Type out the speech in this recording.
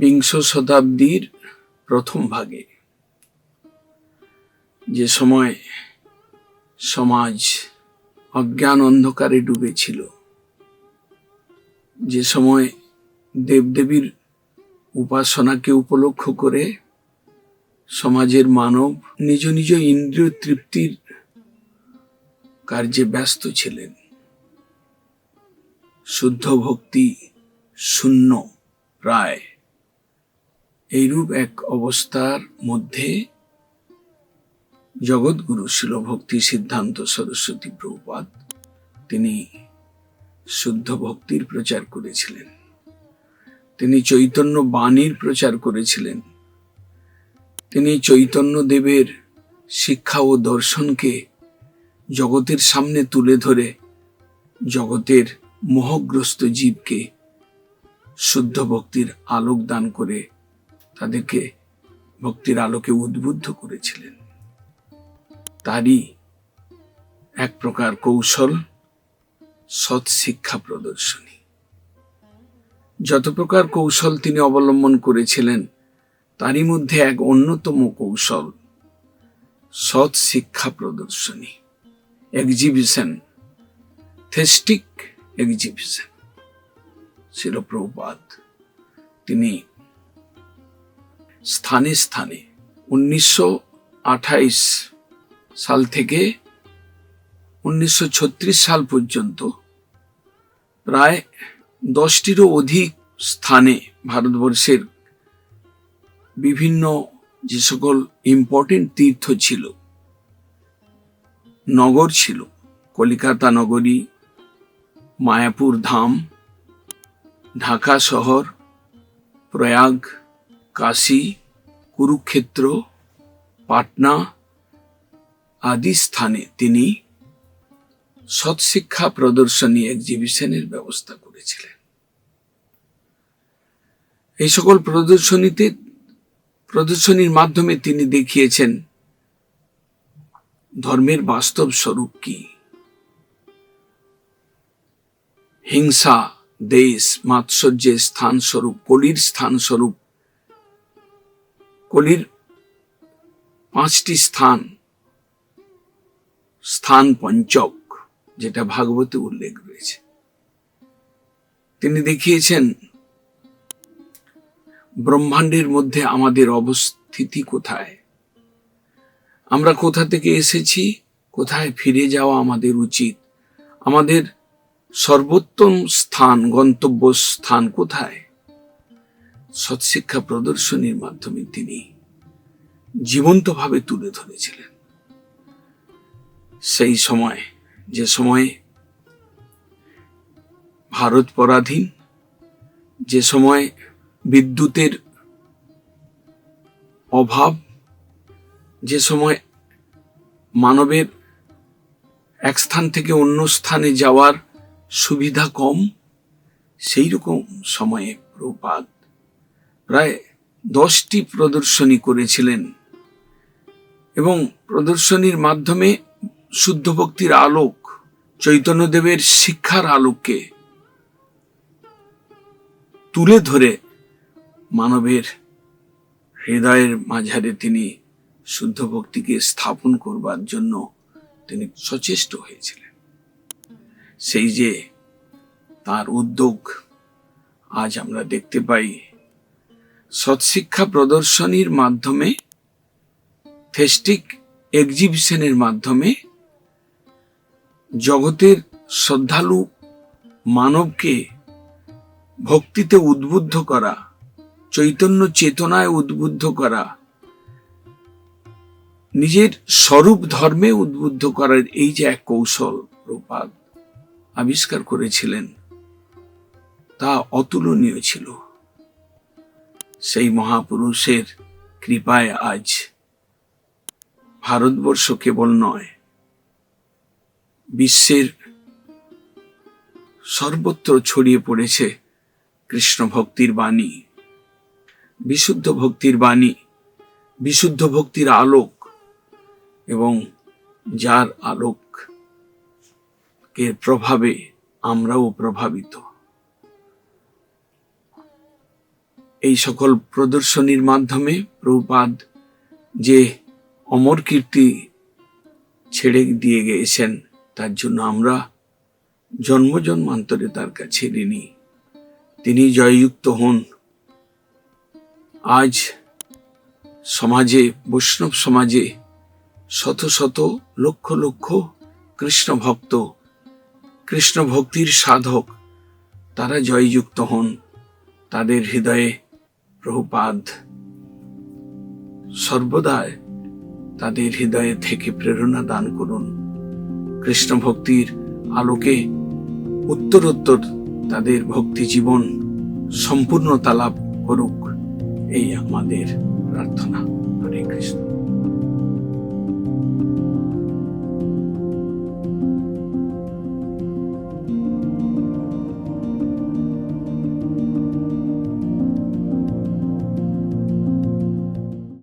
বিংশ শতাব্দীর প্রথম ভাগে। যে সময় সমাজ অজ্ঞান অন্ধকারে ডুবেছিল, যে সময় দেবদেবীর উপাসনাকে উপলক্ষ করে সমাজের মানব নিজ নিজ ইন্দ্রিয় তৃপ্তির কার্যে ব্যস্ত ছিলেন। শুদ্ধ ভক্তি শূন্য প্রায় এইরূপ এক অবস্থার মধ্যে জগৎগুরু ছিল ভক্তি সিদ্ধান্ত সরস্বতী প্রভুপাদ, তিনি শুদ্ধ ভক্তির প্রচার করেছিলেন। তিনি চৈতন্য বাণীর প্রচার করেছিলেন। তিনি চৈতন্য দেবের শিক্ষা ও দর্শনকে জগতের সামনে তুলে ধরে জগতের মোহগ্রস্ত জীবকে শুদ্ধ ভক্তির আলোক দান করে তাদেরকে ভক্তির আলোকে উদ্বুদ্ধ করেছিলেন। তারই এক প্রকার কৌশল সৎ শিক্ষা প্রদর্শনী। যত প্রকার কৌশল তিনি অবলম্বন করেছিলেন, তারই মধ্যে এক অন্যতম কৌশল সৎ শিক্ষা প্রদর্শনী এক্সিবিশন থেস্টিক এক্সিবিশন ছিল প্রভুপাদ তিনি স্থানে স্থানে। উনিশশো সাল থেকে উনিশশো ছত্রিশ সাল পর্যন্ত প্রায় দশটিরও অধিক স্থানে ভারতবর্ষের বিভিন্ন যে সকল ইম্পর্টেন্ট তীর্থ ছিল, নগর ছিল, কলিকাতা নগরী, মায়াপুর ধাম, ঢাকা শহর, প্রয়াগ কাশী, কুরুক্ষেত্র, পাটনা আদি স্থানে তিনি সৎশিক্ষা প্রদর্শনী এক্সিবিশনের ব্যবস্থা করেছিলেন। এই সকল প্রদর্শনীতে, প্রদর্শনীর মাধ্যমে তিনি দেখিয়েছেন ধর্মের বাস্তব স্বরূপ কি। হিংসা, দেশ, মাৎসর্যের স্থান স্বরূপ কলির স্থান স্বরূপ কলির পাঁচটি স্থান। স্থান পঞ্চক, যেটা ভাগবতে উল্লেখ রয়েছে। তিনি দেখিয়েছেন, ব্রহ্মাণ্ডের মধ্যে আমাদের অবস্থিতি কোথায়? আমরা কোথা থেকে এসেছি? কোথায় ফিরে যাওয়া আমাদের উচিত? আমাদের সর্বোত্তম স্থান গন্তব্য স্থান কোথায়? সৎশিক্ষা প্রদর্শনীর মাধ্যমে তিনি জীবন্তভাবে তুলে ধরেছিলেন। সেই সময়, যে সময়ে ভারত পরাধীন, যে সময় বিদ্যুতের অভাব, যে সময় মানবের এক স্থান থেকে অন্য স্থানে যাওয়ার সুবিধা কম সেই রকম সময়ে প্রপাত প্রায় দশটি প্রদর্শনী করেছিলেন। এবং প্রদর্শনীর মাধ্যমে শুদ্ধ ভক্তির আলোক চৈতন্যদেবের শিক্ষার আলোককে তুলে ধরে মানবের হৃদয়ের মাঝারে তিনি শুদ্ধ ভক্তিকে স্থাপন করবার জন্য তিনি সচেষ্ট হয়েছিলেন। সেই যে তার উদ্যোগ, আজ আমরা দেখতে পাই সৎশিক্ষা প্রদর্শনীর মাধ্যমে, ফেস্টিক এক্সিবিশনের মাধ্যমে জগতের শ্রদ্ধালু মানবকে ভক্তিতে উদ্বুদ্ধ করা, চৈতন্য চেতনায় উদ্বুদ্ধ করা, নিজের স্বরূপ ধর্মে উদ্বুদ্ধ করার এই যে এক কৌশল প্রপাত আবিষ্কার করেছিলেন, তা অতুলনীয় ছিল। সেই মহাপুরুষের কৃপায় আজ ভারতবর্ষ কেবল নয়, বিশ্বের সর্বত্র ছড়িয়ে পড়েছে কৃষ্ণ ভক্তির বাণী, বিশুদ্ধ ভক্তির বাণী, বিশুদ্ধ ভক্তির আলোক এবং যার আলোক এর প্রভাবে আমরাও প্রভাবিত। এই সকল প্রদর্শনীর মাধ্যমে প্রভুপাদ যে অমর কীর্তি ছেড়ে দিয়ে গিয়েছেন, তার জন্য আমরা জন্ম জন্মান্তরে তার কাছে ঋণী। তিনি জয়যুক্ত হন। আজ সমাজে, বৈষ্ণব সমাজে শত শত লক্ষ লক্ষ কৃষ্ণ ভক্ত, কৃষ্ণ ভক্তির সাধক, তারা জয়যুক্ত হন। তাদের হৃদয়ে প্রভুপাদ সর্বদায় তাদের হৃদয়ে থেকে প্রেরণা দান করুন। কৃষ্ণ ভক্তির আলোকে উত্তরোত্তর তাদের ভক্তি জীবন সম্পূর্ণতা লাভ করুক, এই আমাদের প্রার্থনা।